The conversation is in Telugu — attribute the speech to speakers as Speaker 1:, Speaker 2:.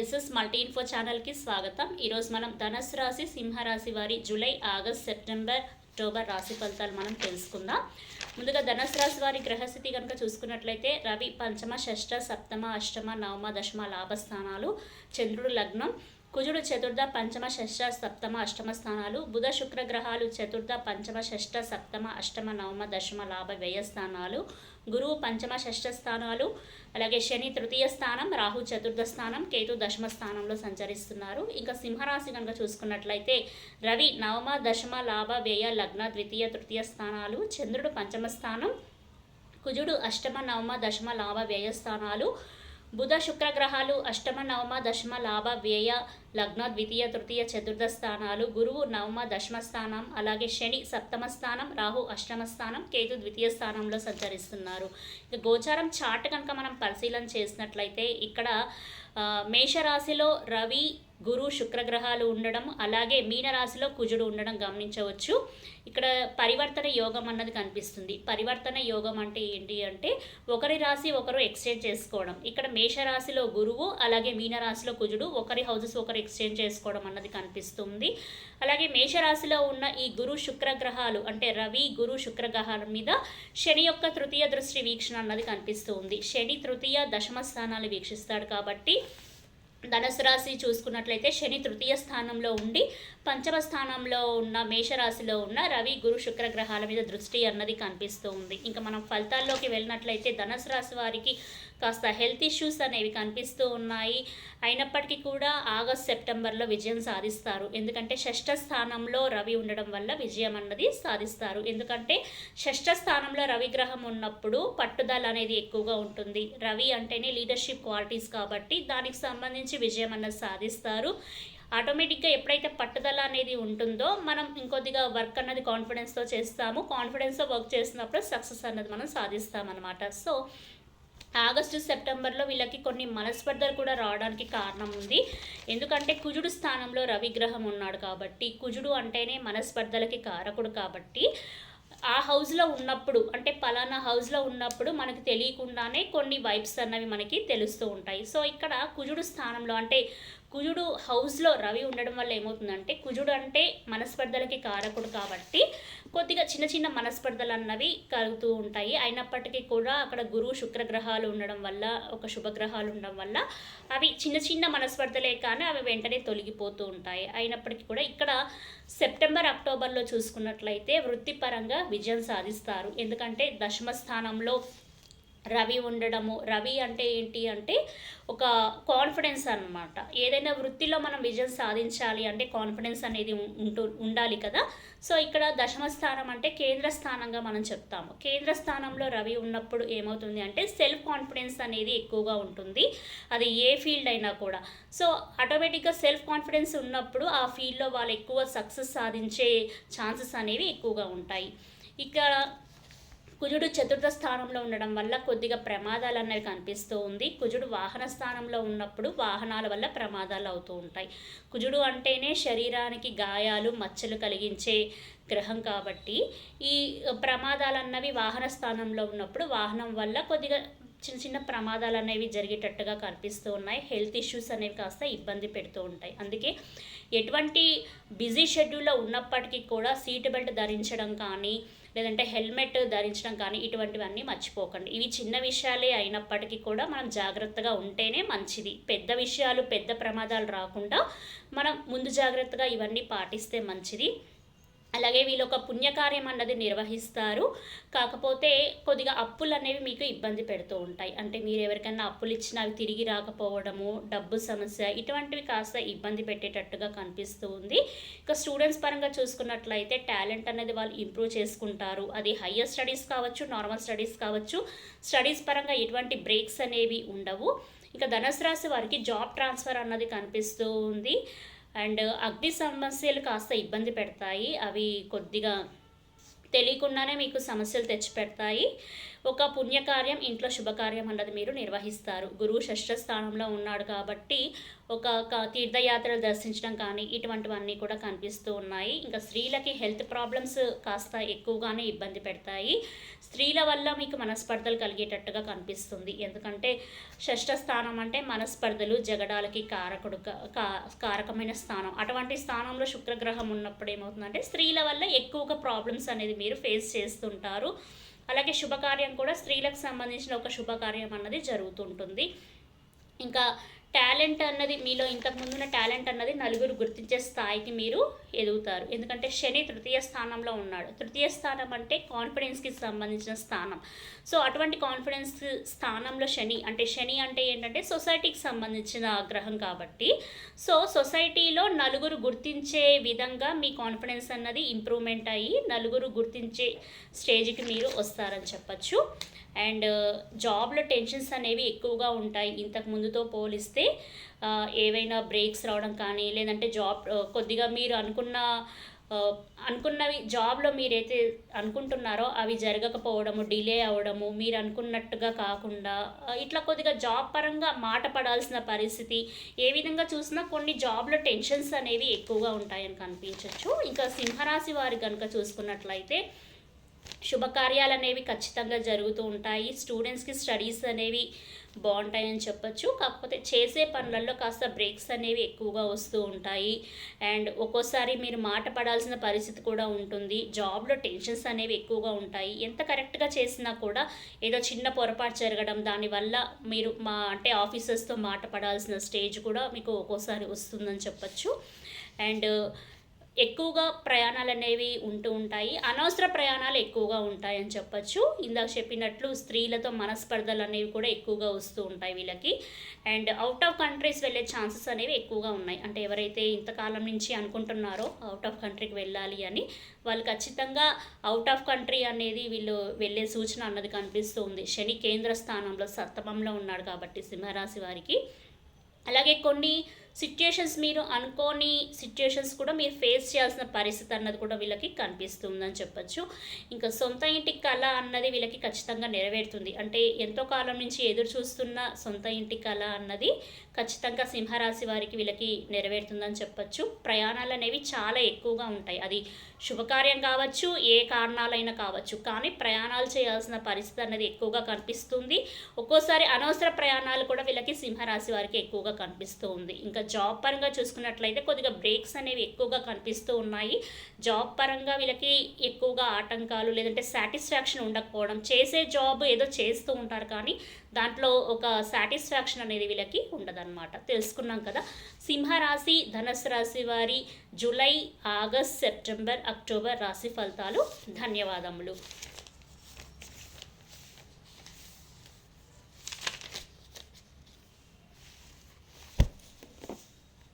Speaker 1: ఎస్ఎస్ మల్టీ ఇన్ఫో ఛానల్కి స్వాగతం. ఈరోజు మనం ధనుసు రాశి సింహరాశి వారి జూలై ఆగస్ట్ సెప్టెంబర్ అక్టోబర్ రాశి ఫలితాలు మనం తెలుసుకుందాం. ముందుగా ధనుసు రాశి వారి గ్రహస్థితి కనుక చూసుకున్నట్లయితే రవి పంచమ షష్ఠ సప్తమ అష్టమ నవమ దశమ లాభస్థానాలు చంద్రుడు లగ్నం కుజుడు చతుర్థ పంచమ షష్ఠ సప్తమ అష్టమ స్థానాలు బుధ శుక్ర గ్రహాలు చతుర్థ పంచమ షష్ఠ సప్తమ అష్టమ నవమ దశమ లాభ వ్యయ స్థానాలు గురువు పంచమ షష్ఠ స్థానాలు అలాగే శని తృతీయ స్థానం రాహు చతుర్థ స్థానం కేతు దశమ స్థానంలో సంచరిస్తున్నారు. ఇంకా సింహరాశి కనుక చూసుకున్నట్లయితే రవి నవమ దశమ లాభ వ్యయ లగ్న ద్వితీయ తృతీయ స్థానాలు చంద్రుడు పంచమ స్థానం కుజుడు అష్టమ నవమ దశమ లాభ వ్యయ స్థానాలు బుధ శుక్రగ్రహాలు అష్టమ నవమ దశమ లాభ వ్యయ లగ్న ద్వితీయ తృతీయ చతుర్థ స్థానాలు గురువు నవమ దశమ స్థానం అలాగే శని సప్తమ స్థానం రాహు అష్టమ స్థానం కేతు ద్వితీయ స్థానంలో సంచరిస్తున్నారు. ఇక గోచారం చాట్ కనుక మనం పరిశీలన చేసినట్లయితే ఇక్కడ మేషరాశిలో రవి గురు శుక్రగ్రహాలు ఉండడం అలాగే మీనరాశిలో కుజుడు ఉండడం గమనించవచ్చు. ఇక్కడ పరివర్తన యోగం అన్నది కనిపిస్తుంది. పరివర్తన యోగం అంటే ఏంటి అంటే ఒకరి రాశి ఒకరు ఎక్స్చేంజ్ చేసుకోవడం. ఇక్కడ మేషరాశిలో గురువు అలాగే మీనరాశిలో కుజుడు ఒకరి హౌజెస్ ఒకరు ఎక్స్చేంజ్ చేసుకోవడం అన్నది కనిపిస్తుంది. అలాగే మేషరాశిలో ఉన్న ఈ గురు శుక్ర గ్రహాలు అంటే రవి గురు శుక్రగ్రహాల మీద శని యొక్క తృతీయ దృష్టి వీక్షణ అన్నది కనిపిస్తుంది. శని తృతీయ దశమ స్థానాలు వీక్షిస్తాడు కాబట్టి ధనుసు రాశి చూసుకున్నట్లయితే శని తృతీయ స్థానంలో ఉండి పంచమ స్థానంలో ఉన్న మేషరాశిలో ఉన్న రవి గురు శుక్ర గ్రహాల మీద దృష్టి అన్నది కనిపిస్తూ ఉంది. ఇంకా మనం ఫలితాల్లోకి వెళ్ళినట్లయితే ధనుసు రాశి వారికి కాస్త హెల్త్ ఇష్యూస్ అనేవి కనిపిస్తూ ఉన్నాయి. అయినప్పటికీ కూడా ఆగస్ట్ సెప్టెంబర్లో విజయం సాధిస్తారు. ఎందుకంటే షష్ఠ స్థానంలో రవి ఉండడం వల్ల విజయం అన్నది సాధిస్తారు. ఎందుకంటే షష్ఠ స్థానంలో రవి గ్రహం ఉన్నప్పుడు పట్టుదల అనేది ఎక్కువగా ఉంటుంది. రవి అంటేనే లీడర్షిప్ క్వాలిటీస్ కాబట్టి దానికి సంబంధించి విజయం అన్నది సాధిస్తారు. ఆటోమేటిక్గా ఎప్పుడైతే పట్టుదల అనేది ఉంటుందో మనం ఇంకొద్దిగా వర్క్ అన్నది కాన్ఫిడెన్స్తో చేస్తాము. కాన్ఫిడెన్స్తో వర్క్ చేసినప్పుడు సక్సెస్ అన్నది మనం సాధిస్తామన్నమాట. సో ఆగస్టు సెప్టెంబర్లో వీళ్ళకి కొన్ని మనస్పర్ధలు కూడా రావడానికి కారణం ఉంది. ఎందుకంటే కుజుడు స్థానంలో రవిగ్రహం ఉన్నాడు కాబట్టి కుజుడు అంటేనే మనస్పర్ధలకి కారకుడు కాబట్టి ఆ హౌస్లో ఉన్నప్పుడు అంటే పలానా హౌస్లో ఉన్నప్పుడు మనకు తెలియకుండానే కొన్ని వైబ్స్ అన్నవి మనకి తెలుస్తూ ఉంటాయి. సో ఇక్కడ కుజుడు స్థానంలో అంటే కుజుడు హౌస్లో రవి ఉండడం వల్ల ఏమవుతుందంటే కుజుడు అంటే మనస్పర్ధలకి కారకుడు కాబట్టి కొద్దిగా చిన్న చిన్న మనస్పర్ధలు అన్నవి కలుగుతూ ఉంటాయి. అయినప్పటికీ కూడా అక్కడ గురువు శుక్ర గ్రహాలు ఉండడం వల్ల ఒక శుభగ్రహాలు ఉండడం వల్ల అవి చిన్న చిన్న మనస్పర్ధలే కానీ అవి వెంటనే తొలగిపోతూ ఉంటాయి. అయినప్పటికీ కూడా ఇక్కడ సెప్టెంబర్ అక్టోబర్లో చూసుకున్నట్లయితే వృత్తిపరంగా విజయం సాధిస్తారు. ఎందుకంటే దశమ స్థానంలో రవి ఉండడము రవి అంటే ఏంటి అంటే ఒక కాన్ఫిడెన్స్ అన్నమాట. ఏదైనా వృత్తిలో మనం విజయం సాధించాలి అంటే కాన్ఫిడెన్స్ అనేది ఉంటూ ఉండాలి కదా. సో ఇక్కడ దశమ స్థానం అంటే కేంద్ర స్థానంగా మనం చెప్తాము. కేంద్ర స్థానంలో రవి ఉన్నప్పుడు ఏమవుతుంది అంటే సెల్ఫ్ కాన్ఫిడెన్స్ అనేది ఎక్కువగా ఉంటుంది. అది ఏ ఫీల్డ్ అయినా కూడా. సో ఆటోమేటిక్గా సెల్ఫ్ కాన్ఫిడెన్స్ ఉన్నప్పుడు ఆ ఫీల్డ్లో వాళ్ళు ఎక్కువ సక్సెస్ సాధించే ఛాన్సెస్ అనేవి ఎక్కువగా ఉంటాయి. ఇక్కడ కుజుడు చతుర్థ స్థానంలో ఉండడం వల్ల కొద్దిగా ప్రమాదాలు అనేవి కనిపిస్తూ ఉంది. కుజుడు వాహన స్థానంలో ఉన్నప్పుడు వాహనాల వల్ల ప్రమాదాలు అవుతూ ఉంటాయి. కుజుడు అంటేనే శరీరానికి గాయాలు మచ్చలు కలిగించే గ్రహం కాబట్టి ఈ ప్రమాదాలు అన్నవి వాహన స్థానంలో ఉన్నప్పుడు వాహనం వల్ల కొద్దిగా చిన్న చిన్న ప్రమాదాలు అనేవి జరిగేటట్టుగా కనిపిస్తూ ఉన్నాయి. హెల్త్ ఇష్యూస్ అనేవి కాస్త ఇబ్బంది పెడుతూ ఉంటాయి. అందుకే ఎటువంటి బిజీ షెడ్యూల్లో ఉన్నప్పటికీ కూడా సీట్ బెల్ట్ ధరించడం కానీ లేదంటే హెల్మెట్ ధరించడం కానీ ఇటువంటివన్నీ మర్చిపోకండి. ఇవి చిన్న విషయాలే అయినప్పటికీ కూడా మనం జాగ్రత్తగా ఉంటేనే మంచిది. పెద్ద విషయాలు పెద్ద ప్రమాదాలు రాకుండా మనం ముందు జాగ్రత్తగా ఇవన్నీ పాటిస్తే మంచిది. అలాగే వీళ్ళు ఒక పుణ్యకార్యం అన్నది నిర్వహిస్తారు. కాకపోతే కొద్దిగా అప్పులు అనేవి మీకు ఇబ్బంది పెడుతూ ఉంటాయి. అంటే మీరు ఎవరికైనా అప్పులు ఇచ్చినా అవి తిరిగి రాకపోవడము డబ్బు సమస్య ఇటువంటివి కాస్త ఇబ్బంది పెట్టేటట్టుగా కనిపిస్తూ ఉంది. ఇక స్టూడెంట్స్ పరంగా చూసుకున్నట్లయితే టాలెంట్ అనేది వాళ్ళు ఇంప్రూవ్ చేసుకుంటారు. అది హయ్యర్ స్టడీస్ కావచ్చు నార్మల్ స్టడీస్ కావచ్చు స్టడీస్ పరంగా ఎటువంటి బ్రేక్స్ అనేవి ఉండవు. ఇక ధనుసు రాశి వారికి జాబ్ ట్రాన్స్ఫర్ అన్నది కనిపిస్తూ ఉంది. అండ్ అగ్ని సమస్యలు కాస్త ఇబ్బంది పెడతాయి. అవి కొద్దిగా తెలియకుండానే మీకు సమస్యలు తెచ్చిపెడతాయి. ఒక పుణ్యకార్యం ఇంట్లో శుభకార్యం అన్నది మీరు నిర్వహిస్తారు. గురువు షష్ఠ స్థానంలో ఉన్నాడు కాబట్టి ఒక తీర్థయాత్రలు దర్శించడం కానీ ఇటువంటివన్నీ కూడా కనిపిస్తూ ఉన్నాయి. ఇంకా స్త్రీలకి హెల్త్ ప్రాబ్లమ్స్ కాస్త ఎక్కువగానే ఇబ్బంది పెడతాయి. స్త్రీల వల్ల మీకు మనస్పర్ధలు కలిగేటట్టుగా కనిపిస్తుంది. ఎందుకంటే షష్ఠ స్థానం అంటే మనస్పర్ధలు జగడాలకి కారకుడు కారకమైన స్థానం. అటువంటి స్థానంలో శుక్రగ్రహం ఉన్నప్పుడు ఏమవుతుందంటే స్త్రీల వల్ల ఎక్కువగా ప్రాబ్లమ్స్ అనేది మీరు ఫేస్ చేస్తుంటారు. అలాగే శుభకార్యం కూడా స్త్రీలకు సంబంధించిన ఒక శుభకార్యం అన్నది జరుగుతుంటుంది. ఇంకా టాలెంట్ అన్నది మీలో ఇంతకుముందు ఉన్న టాలెంట్ అన్నది నలుగురు గుర్తించే స్థాయికి మీరు ఎదుగుతారు. ఎందుకంటే శని తృతీయ స్థానంలో ఉన్నాడు. తృతీయ స్థానం అంటే కాన్ఫిడెన్స్కి సంబంధించిన స్థానం. సో అటువంటి కాన్ఫిడెన్స్ స్థానంలో శని అంటే శని అంటే ఏంటంటే సొసైటీకి సంబంధించిన గ్రహం కాబట్టి సో సొసైటీలో నలుగురు గుర్తించే విధంగా మీ కాన్ఫిడెన్స్ అన్నది ఇంప్రూవ్మెంట్ అయ్యి నలుగురు గుర్తించే స్టేజ్కి మీరు వస్తారని చెప్పచ్చు. అండ్ జాబ్లో టెన్షన్స్ అనేవి ఎక్కువగా ఉంటాయి. ఇంతకు ముందుతో పోలిస్తే ఏవైనా బ్రేక్స్ రావడం కానీ లేదంటే జాబ్ కొద్దిగా మీరు అనుకున్న అనుకున్నవి జాబ్లో మీరైతే అనుకుంటున్నారో అవి జరగకపోవడము డిలే అవ్వడము మీరు అనుకున్నట్టుగా కాకుండా ఇట్లా కొద్దిగా జాబ్ పరంగా మాట పడాల్సిన పరిస్థితి ఏ విధంగా చూసినా కొన్ని జాబ్లో టెన్షన్స్ అనేవి ఎక్కువగా ఉంటాయని కనిపించవచ్చు ఇంకా సింహరాశి వారి కనుక చూసుకున్నట్లయితే శుభకార్యాలు అనేవి ఖచ్చితంగా జరుగుతూ ఉంటాయి. స్టూడెంట్స్కి స్టడీస్ అనేవి బాగుంటాయని చెప్పొచ్చు. కాకపోతే చేసే పనులలో కాస్త బ్రేక్స్ అనేవి ఎక్కువగా వస్తూ ఉంటాయి. అండ్ ఒక్కోసారి మీరు మాట పడాల్సిన పరిస్థితి కూడా ఉంటుంది. జాబ్లో టెన్షన్స్ అనేవి ఎక్కువగా ఉంటాయి. ఎంత కరెక్ట్గా చేసినా కూడా ఏదో చిన్న పొరపాటు జరగడం దానివల్ల మీరు మా అంటే ఆఫీసర్స్తో మాట పడాల్సిన స్టేజ్ కూడా మీకు ఒక్కోసారి వస్తుందని చెప్పచ్చు. అండ్ ఎక్కువగా ప్రయాణాలు అనేవి ఉంటూ ఉంటాయి. అనవసర ప్రయాణాలు ఎక్కువగా ఉంటాయని చెప్పొచ్చు. ఇందాక చెప్పినట్లు స్త్రీలతో మనస్పర్ధలు అనేవి కూడా ఎక్కువగా వస్తూ ఉంటాయి వీళ్ళకి. అండ్ అవుట్ ఆఫ్ కంట్రీస్ వెళ్ళే ఛాన్సెస్ అనేవి ఎక్కువగా ఉన్నాయి. అంటే ఎవరైతే ఇంతకాలం నుంచి అనుకుంటున్నారో అవుట్ ఆఫ్ కంట్రీకి వెళ్ళాలి అని వాళ్ళు ఖచ్చితంగా అవుట్ ఆఫ్ కంట్రీ అనేది వీళ్ళు వెళ్ళే సూచన అన్నది కనిపిస్తూ ఉంది. శని కేంద్ర స్థానంలో సప్తమంలో ఉన్నాడు కాబట్టి సింహరాశి వారికి. అలాగే కొన్ని సిచ్యుయేషన్స్ మీరు అనుకోని సిచ్యుయేషన్స్ కూడా మీరు ఫేస్ చేయాల్సిన పరిస్థితి అన్నది కూడా వీళ్ళకి కనిపిస్తుందని చెప్పచ్చు. ఇంకా సొంత ఇంటి కళ అన్నది వీళ్ళకి ఖచ్చితంగా నెరవేరుతుంది. అంటే ఎంతో కాలం నుంచి ఎదురు చూస్తున్న సొంత ఇంటి కళ అన్నది ఖచ్చితంగా సింహరాశి వారికి వీళ్ళకి నెరవేరుతుందని చెప్పచ్చు. ప్రయాణాలు అనేవి చాలా ఎక్కువగా ఉంటాయి. అది శుభకార్యం కావచ్చు ఏ కారణాలైనా కావచ్చు. కానీ ప్రయాణాలు చేయాల్సిన పరిస్థితి అనేది ఎక్కువగా కనిపిస్తుంది. ఒక్కోసారి అనవసర ప్రయాణాలు కూడా వీళ్ళకి సింహరాశి వారికి ఎక్కువగా కనిపిస్తూ ఉంది. ఇంకా జాబ్ పరంగా చూసుకున్నట్లయితే కొద్దిగా బ్రేక్స్ అనేవి ఎక్కువగా కనిపిస్తూ ఉన్నాయి. జాబ్ పరంగా వీళ్ళకి ఎక్కువగా ఆటంకాలు లేదంటే సాటిస్ఫాక్షన్ ఉండకపోవడం చేసే జాబ్ ఏదో చేస్తూ ఉంటారు కానీ దాంట్లో ఒక సాటిస్ఫాక్షన్ అనేది వీళ్ళకి ఉండదన్నమాట. తెలుసుకున్నాం కదా. సింహరాశి ధనస్సు రాశి వారి జూలై ఆగస్ట్ సెప్టెంబర్ అక్టోబర్ రాశి ఫలితాలు. ధన్యవాదములు.